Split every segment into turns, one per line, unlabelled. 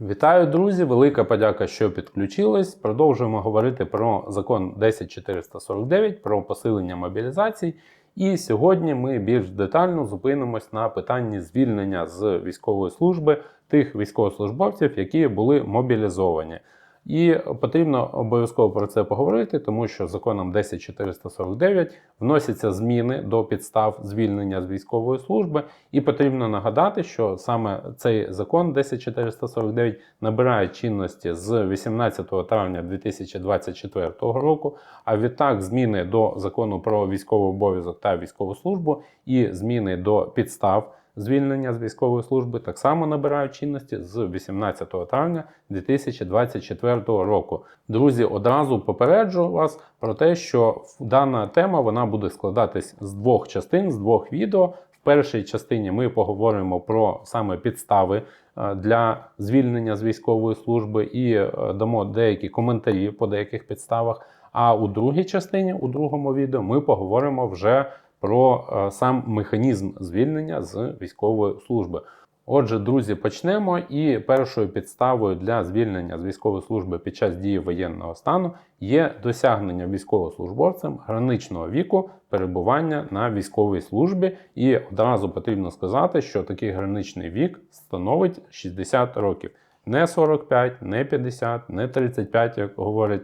Вітаю, друзі! Велика подяка, що підключились. Продовжуємо говорити про закон 10449 про посилення мобілізацій. І сьогодні ми більш детально зупинимось на питанні звільнення з військової служби тих військовослужбовців, які були мобілізовані. І потрібно обов'язково про це поговорити, тому що законом 10449 вносяться зміни до підстав звільнення з військової служби, і потрібно нагадати, що саме цей закон 10449 набирає чинності з 18 травня 2024 року. А відтак зміни до закону про військовий обов'язок та військову службу і зміни до підстав звільнення з військової служби так само набирають чинності з 18 травня 2024 року. Друзі, одразу попереджу вас про те, що дана тема вона буде складатись з двох частин, з двох відео. В першій частині ми поговоримо про саме підстави е, для звільнення з військової служби і е, дамо деякі коментарі по деяких підставах. А у другій частині, у другому відео, ми поговоримо вже про е, сам механізм звільнення з військової служби. Отже, друзі, почнемо. І першою підставою для звільнення з військової служби під час дії воєнного стану є досягнення військовослужбовцям граничного віку перебування на військовій службі. І одразу потрібно сказати, що такий граничний вік становить 60 років. Не 45, не 50, не 35, як говорять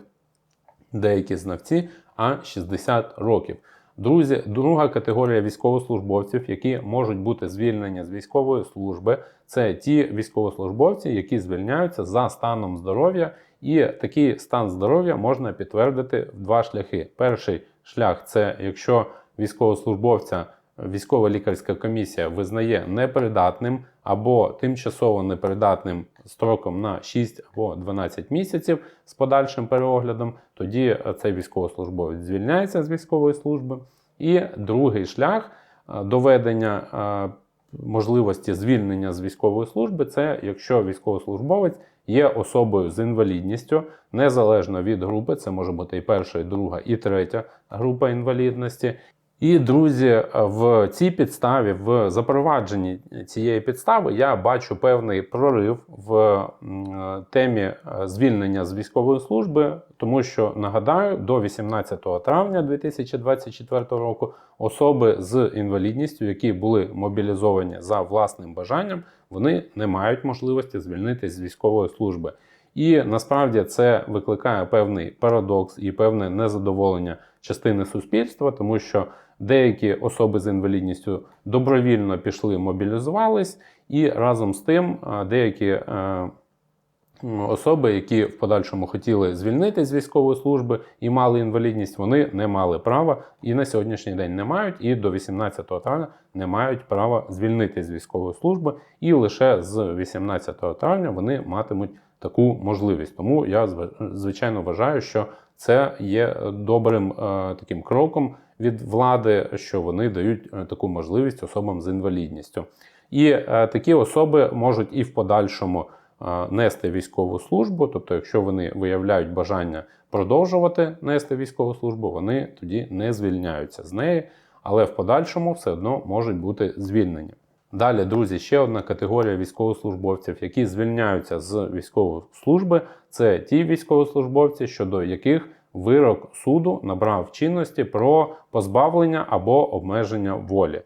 деякі знавці, а 60 років. Друзі, друга категорія військовослужбовців, які можуть бути звільнені з військової служби, це ті військовослужбовці, які звільняються за станом здоров'я, і такий стан здоров'я можна підтвердити в два шляхи. Перший шлях це якщо військовослужбовця військова лікарська комісія визнає непридатним або тимчасово непридатним строком на 6 або 12 місяців з подальшим переоглядом, тоді цей військовослужбовець звільняється з військової служби. І другий шлях е, доведення е, можливості звільнення з військової служби це якщо військовослужбовець є особою з інвалідністю, незалежно від групи, це може бути і перша, і друга, і третя група інвалідності. І, друзі, в цій підставі, в запровадженні цієї підстави, я бачу певний прорив в темі е, звільнення з військової служби, тому що нагадаю, до 18 травня 2024 року особи з інвалідністю, які були мобілізовані за власним бажанням, вони не мають можливості звільнитися з військової служби. І насправді це викликає певний парадокс і певне незадоволення частини суспільства, тому що деякі особи з інвалідністю добровільно пішли, мобілізувались, і разом з тим деякі е, особи, які в подальшому хотіли звільнити з військової служби і мали інвалідність, вони не мали права і на сьогоднішній день не мають, і до 18 травня не мають права звільнити з військової служби, і лише з 18 травня вони матимуть таку можливість. Тому я звичайно вважаю, що це є добрим е, таким кроком від влади, що вони дають е, таку можливість особам з інвалідністю. І е, такі особи можуть і в подальшому нести військову службу, тобто, якщо вони виявляють бажання продовжувати нести військову службу, вони тоді не звільняються з неї, але в подальшому все одно можуть бути звільнені. Далі, друзі, ще одна категорія військовослужбовців, які звільняються з військової служби, це ті військовослужбовці, щодо яких вирок суду набрав чинності про позбавлення або обмеження волі.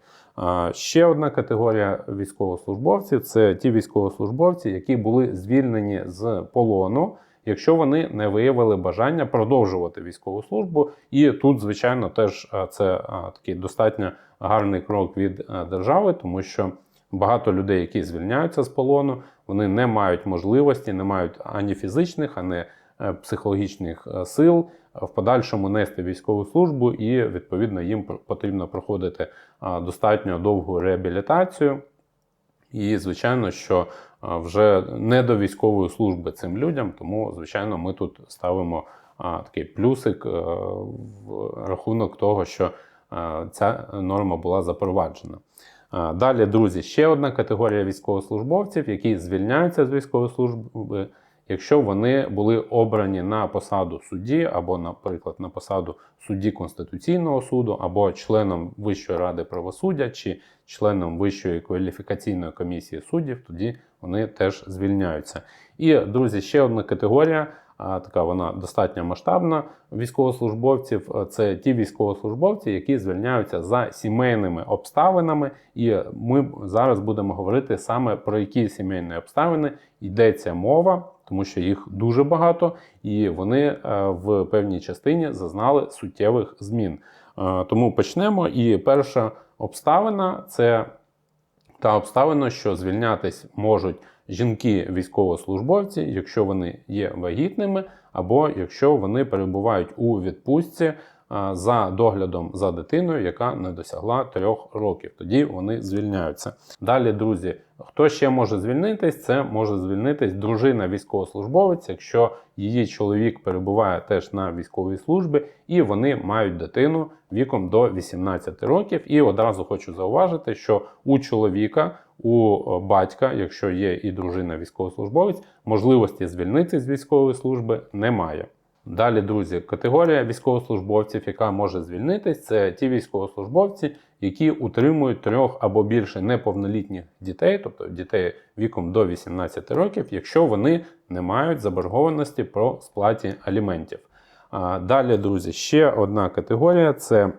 Ще одна категорія військовослужбовців це ті військовослужбовці, які були звільнені з полону, якщо вони не виявили бажання продовжувати військову службу. І тут, звичайно, теж це такий достатньо гарний крок від держави, тому що багато людей, які звільняються з полону, вони не мають можливості, не мають ані фізичних, ані психологічних е, сил в подальшому нести військову службу, і відповідно їм потрібно проходити достатньо довгу реабілітацію. І, звичайно, що вже не до військової служби цим людям, тому, звичайно, ми тут ставимо такий плюсик е, в рахунок того, що ця норма була запроваджена. Далі, друзі, ще одна категорія військовослужбовців, які звільняються з військової служби якщо вони були обрані на посаду судді, або, наприклад, на посаду судді Конституційного суду, або членом Вищої ради правосуддя, чи членом Вищої кваліфікаційної комісії суддів, тоді вони теж звільняються. І, друзі, ще одна категорія. Така вона достатньо масштабна військовослужбовців. Це ті військовослужбовці, які звільняються за сімейними обставинами. І ми зараз будемо говорити саме про які сімейні обставини йдеться мова, тому що їх дуже багато, і вони е, в певній частині зазнали суттєвих змін. Е, Тому почнемо. І перша обставина це та обставина, що звільнятись можуть жінки-військовослужбовці, якщо вони є вагітними, або якщо вони перебувають у відпустці за доглядом за дитиною, яка не досягла трьох років. Тоді вони звільняються. Далі, друзі, хто ще може звільнитись? Це може звільнитись дружина військовослужбовець, якщо її чоловік перебуває теж на військовій службі, і вони мають дитину віком до 18 років. І одразу хочу зауважити, що у чоловіка, у е, батька, якщо є і дружина військовослужбовець, можливості звільнитися з військової служби немає. Далі, друзі, категорія військовослужбовців, яка може звільнитись, це ті військовослужбовці, які утримують трьох або більше неповнолітніх дітей, тобто дітей віком до 18 років, якщо вони не мають заборгованості про сплаті аліментів. Далі, друзі, ще одна категорія це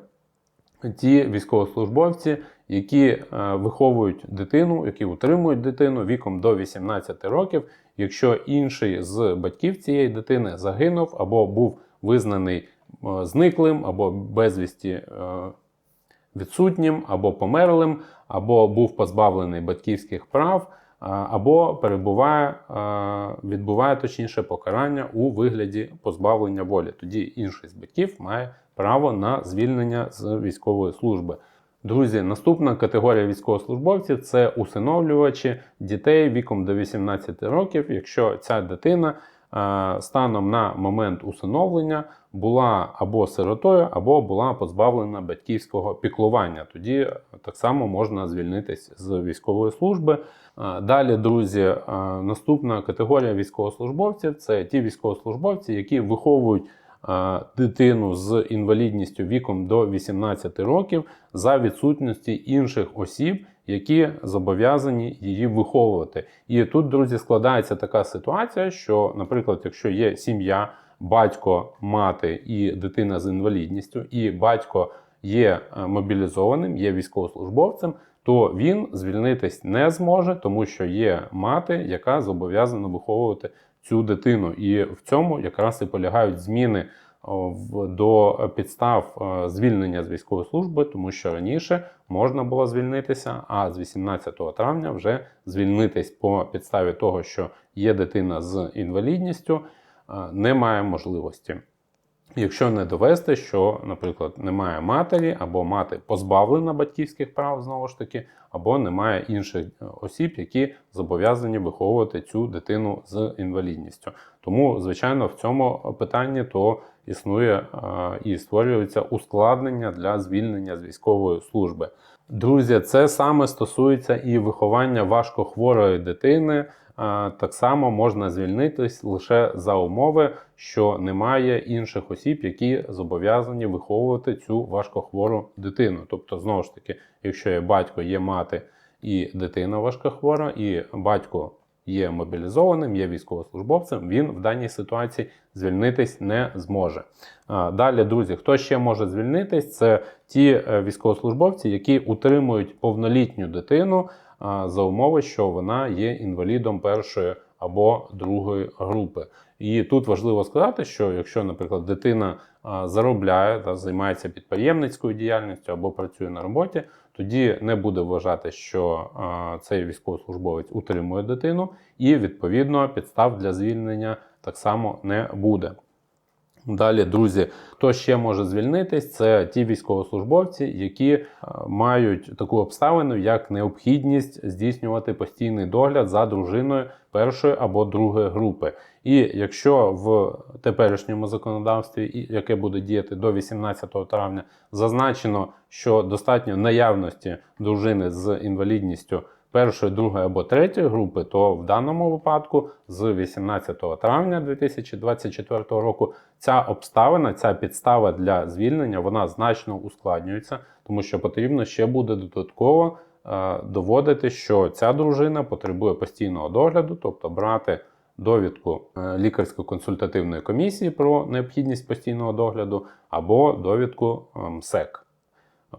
ті військовослужбовці, які е, виховують дитину, які утримують дитину віком до 18 років, якщо інший з батьків цієї дитини загинув або був визнаний е, зниклим, або безвісті е, відсутнім, або померлим, або був позбавлений батьківських прав, або перебуває, відбуває точніше покарання у вигляді позбавлення волі. Тоді інший з батьків має право на звільнення з військової служби. Друзі, наступна категорія військовослужбовців це усиновлювачі дітей віком до 18 років, якщо ця дитина е, станом на момент усиновлення була або сиротою, або була позбавлена батьківського піклування. Тоді так само можна звільнитись з військової служби. Е, Далі, друзі, е, наступна категорія військовослужбовців це ті військовослужбовці, які виховують е, дитину з інвалідністю віком до 18 років за відсутності інших осіб, які зобов'язані її виховувати. І тут, друзі, складається така ситуація, що, наприклад, якщо є сім'я, батько, мати і дитина з інвалідністю, і батько є е, мобілізованим, є військовослужбовцем, то він звільнитись не зможе, тому що є мати, яка зобов'язана виховувати цю дитину. І в цьому якраз і полягають зміни в- до підстав е, звільнення з військової служби, тому що раніше можна було звільнитися, а з 18 травня вже звільнитись по підставі того, що є дитина з інвалідністю, е, немає можливості. Якщо не довести, що, наприклад, немає матері, або мати позбавлена батьківських прав знову ж таки, або немає інших е, осіб, які зобов'язані виховувати цю дитину з інвалідністю. Тому, звичайно, в цьому питанні то існує е, і створюється ускладнення для звільнення з військової служби. Друзі, це саме стосується і виховання важкохворої дитини. Так само можна звільнитись лише за умови, що немає інших осіб, які зобов'язані виховувати цю важкохвору дитину. Тобто, знову ж таки, якщо є батько, є мати і дитина важкохвора, і батько є мобілізованим, є військовослужбовцем, він в даній ситуації звільнитись не зможе. Далі, друзі, хто ще може звільнитись? Це ті е, військовослужбовці, які утримують повнолітню дитину за умови, що вона є інвалідом першої або другої групи. І тут важливо сказати, що якщо, наприклад, дитина заробляє та займається підприємницькою діяльністю або працює на роботі, тоді не буде вважати, що а, цей військовослужбовець утримує дитину, і відповідно підстав для звільнення так само не буде. Далі, друзі, хто ще може звільнитись, це ті військовослужбовці, які е, мають таку обставину, як необхідність здійснювати постійний догляд за дружиною першої або другої групи. І якщо в теперішньому законодавстві, яке буде діяти до 18 травня, зазначено, що достатньо наявності дружини з інвалідністю першої, другої або третьої групи, то в даному випадку з 18 травня 2024 року ця обставина, ця підстава для звільнення, вона значно ускладнюється, тому що потрібно ще буде додатково е, доводити, що ця дружина потребує постійного догляду, тобто брати довідку е, лікарсько-консультативної комісії про необхідність постійного догляду або довідку МСЕК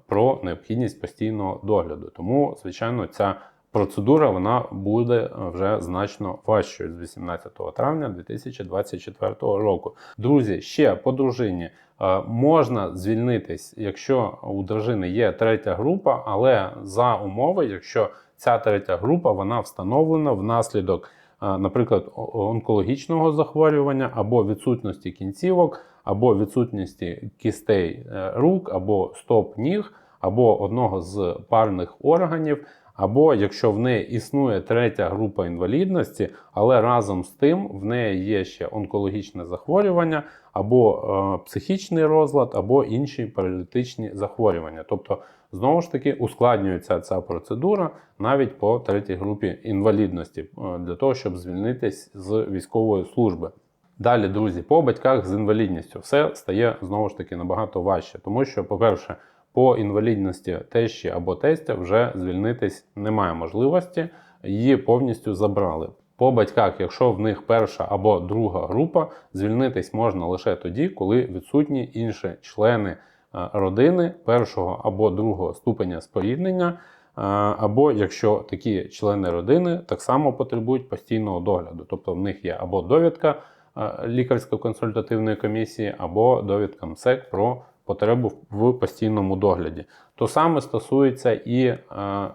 про необхідність постійного догляду. Тому, звичайно, ця процедура вона буде е, вже значно важчою з 18 травня 2024 року. Друзі, ще по дружині. Е, Можна звільнитись, якщо у дружини є третя група, але за умови, якщо ця третя група вона встановлена внаслідок, е, наприклад, онкологічного захворювання або відсутності кінцівок, або відсутності кістей рук, або стоп ніг, або одного з парних органів, або якщо в неї існує третя група інвалідності, але разом з тим в неї є ще онкологічне захворювання, або е, психічний розлад, або інші паралітичні захворювання. Тобто, знову ж таки, ускладнюється ця процедура навіть по третій групі інвалідності е, для того, щоб звільнитись з військової служби. Далі, друзі, по батьках з інвалідністю все стає знову ж таки набагато важче, тому що, по-перше, по інвалідності тещі або тестя вже звільнитись немає можливості, її повністю забрали. По батьках, якщо в них перша або друга група, звільнитись можна лише тоді, коли відсутні інші члени е, родини першого або другого ступеня споріднення, е, або якщо такі члени родини так само потребують постійного догляду, тобто в них є або довідка е, лікарсько-консультативної комісії, або довідка МСЕК про потребу в постійному догляді. То саме стосується і е, е,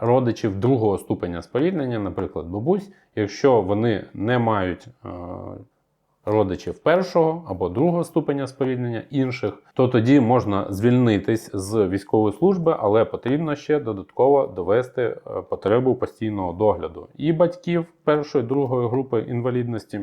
родичів другого ступеня споріднення, наприклад, бабусь, якщо вони не мають е, родичів першого або другого ступеня споріднення інших, то тоді можна звільнитись з військової служби, але потрібно ще додатково довести потребу постійного догляду і батьків першої другої групи інвалідності.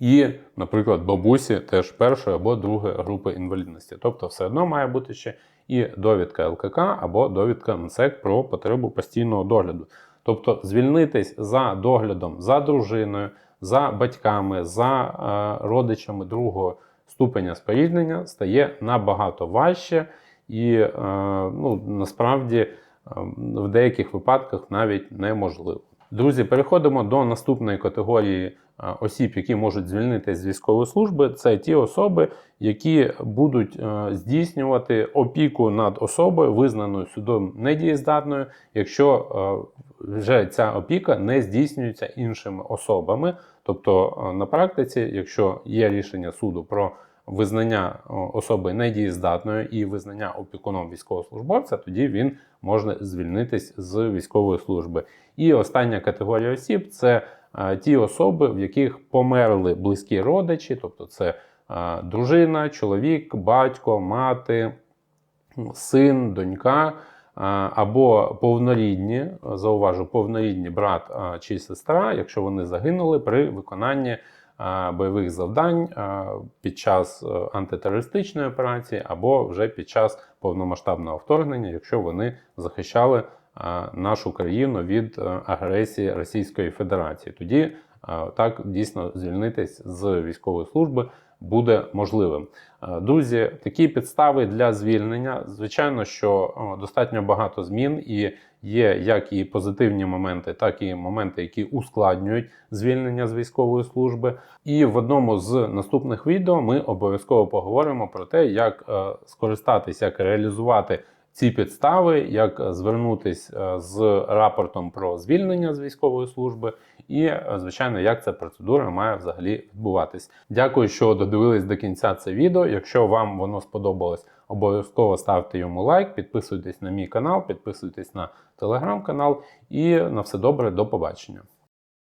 І, наприклад, бабусі теж першої або другої групи інвалідності. Тобто, все одно має бути ще і довідка ЛКК або довідка МСЕК про потребу постійного догляду. Тобто, звільнитись за доглядом за дружиною, за батьками, за е, родичами другого ступеня споріднення стає набагато важче і е, ну, насправді е, в деяких випадках навіть неможливо. Друзі, переходимо до наступної категорії осіб, які можуть звільнитися з військової служби. Це ті особи, які будуть е, здійснювати опіку над особою, визнаною судом недієздатною, якщо е, вже ця опіка не здійснюється іншими особами. Тобто, е, на практиці, якщо є рішення суду про визнання особи недієздатною і визнання опікуном військовослужбовця, тоді він може звільнитись з військової служби. І остання категорія осіб це е, ті особи, в яких померли близькі родичі, тобто це е, дружина, чоловік, батько, мати, син, донька. е, Або повнорідні, зауважу, повнорідні брат чи сестра, якщо вони загинули при виконанні бойових завдань е, під час е, антитерористичної операції, або вже під час повномасштабного вторгнення, якщо вони захищали е, нашу країну від е, агресії Російської Федерації. Тоді е, так дійсно звільнитись з військової служби буде можливим. Е, Друзі, такі підстави для звільнення. Звичайно, що достатньо багато змін і є як і позитивні моменти, так і моменти, які ускладнюють звільнення з військової служби. І в одному з наступних відео ми обов'язково поговоримо про те, як е, скористатися, як реалізувати ці підстави, як звернутися з рапортом про звільнення з військової служби, і, е, звичайно, як ця процедура має взагалі відбуватись. Дякую, що додивились до кінця це відео. Якщо вам воно сподобалось, обов'язково ставте йому лайк, підписуйтесь на мій канал, підписуйтесь на телеграм-канал і на все добре, до побачення.